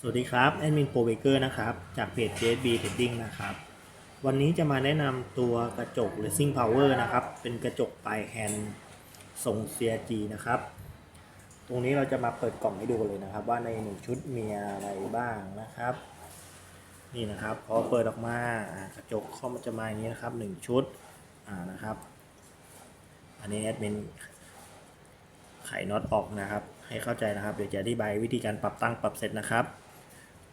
สวัสดีครับ แอดมินโปรเบเกอร์นะครับ จากเพจ JSB Trading นะครับ วันนี้จะมาแนะนำตัวกระจก Racing Power นะครับ เป็นกระจกปลายแฮนด์ทรง CRG นะครับ ตรงนี้เราจะมาเปิดกล่องให้ดูกันเลยนะครับ ว่าในหนึ่งชุดมีอะไรบ้างนะครับ นี่นะครับพอเปิดออกมาอ่ากระจกเข้ามาจะมาอย่างนี้นะครับหนึ่งชุดอ่านะครับ อันนี้แอดมินไขน็อตออกนะครับ ให้เข้าใจนะครับ เดี๋ยวจะอธิบายวิธีการปรับตั้งปรับเสร็จนะครับ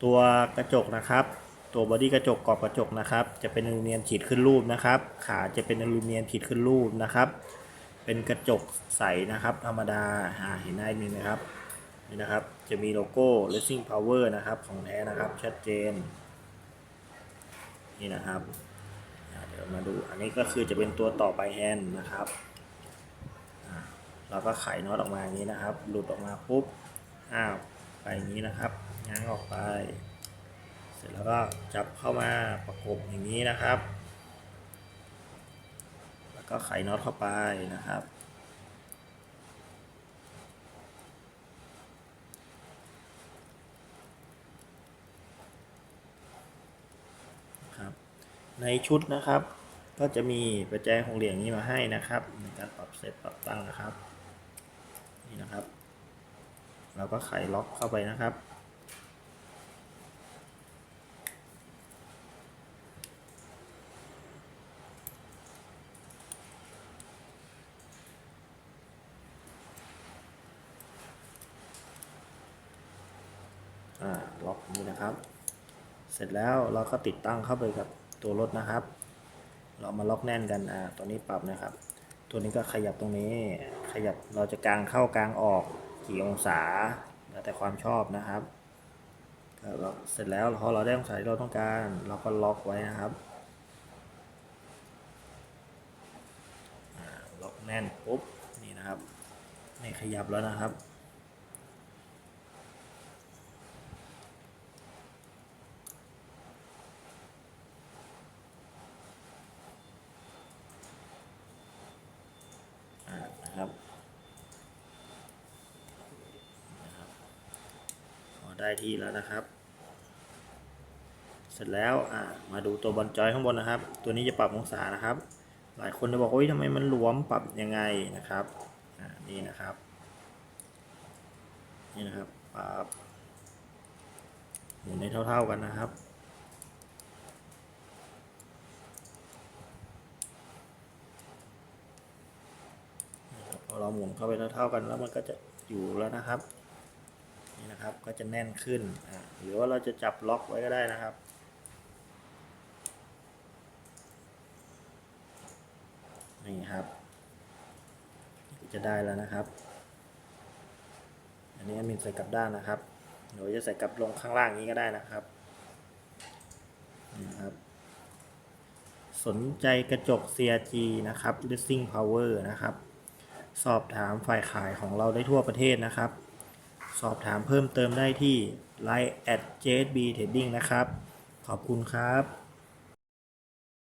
ตัวกระจกนะครับ ตัวบอดี้กระจกกรอบกระจกนะครับ จะเป็นอลูมิเนียมฉีดขึ้นรูปนะครับ ขาจะเป็นอลูมิเนียมฉีดขึ้นรูปนะครับ เป็นกระจกใสนะครับ ธรรมดาอ่าเห็นได้ไหมนะครับนี่นะครับจะมีโลโก้ Racing Power นะครับของแท้นะครับชัดเจนนี่นะครับเดี๋ยวมาดูอันนี้ก็คือจะเป็นตัวต่อไปแฮนด์นะครับเราก็ไขน็อตออกมาอย่างนี้นะครับ หลุดออกมาปุ๊บอ้าวไปอย่างนี้นะครับ ง้างออกไป เสร็จแล้วก็จับเข้ามาประกบอย่างนี้นะครับ แล้วก็ไขน็อตเข้าไปนะครับ ในชุดนะครับก็จะมีประแจของเหลี่ยงนี้มาให้นะครับ ในการปรับเซตปรับตั้งนะครับ นี่นะครับ เราก็ไขล็อกเข้าไปนะครับ ล็อกนี้นะครับ เสร็จแล้วเราก็ติดตั้งเข้าไปกับตัวรถนะครับ เรามาล็อกแน่นกันอ่าตัวนี้ปรับนะครับ ตัวนี้ก็ขยับตรงนี้ ขยับเราจะกางเข้ากางออกกี่องศาแล้วแต่ความชอบนะครับก็เสร็จแล้วพอเราได้องศาที่เราต้องการ เราก็ล็อกไว้นะครับล็อกแน่นปุ๊บนี่นะครับไม่ขยับแล้วนะครับ อ่านะครับนะครับพอ ได้ที่แล้วนะครับ เสร็จแล้วอ่ามาดูตัวบอลจอยข้างบนนะครับ ตัวนี้จะปรับองศานะครับ หลายคนจะบอกว่าทำไมมันหลวมปรับยังไงนะครับนี่นะครับ นี่นะครับปรับหมุนให้เท่า ๆกันนะครับพอเราหมุนเข้าไปเท่าๆกันแล้วมันก็จะอยู่แล้วนะครับ นะครับ ก็จะแน่นขึ้นหรือว่าเราจะจับล็อกไว้ก็ได้นะครับ นี่ครับ จะได้แล้วนะครับ อันนี้มินใส่กลับด้านนะครับหรือจะใส่กลับลงข้างล่างนี้ก็ได้นะครับนี่นะครับ สนใจกระจก CRG นะครับ Racing Power นะครับ สอบถามฝ่ายขายของเราได้ทั่วประเทศนะครับ สอบถามเพิ่มเติมได้ที่ Line at JSB Trading นะครับ ขอบคุณครับ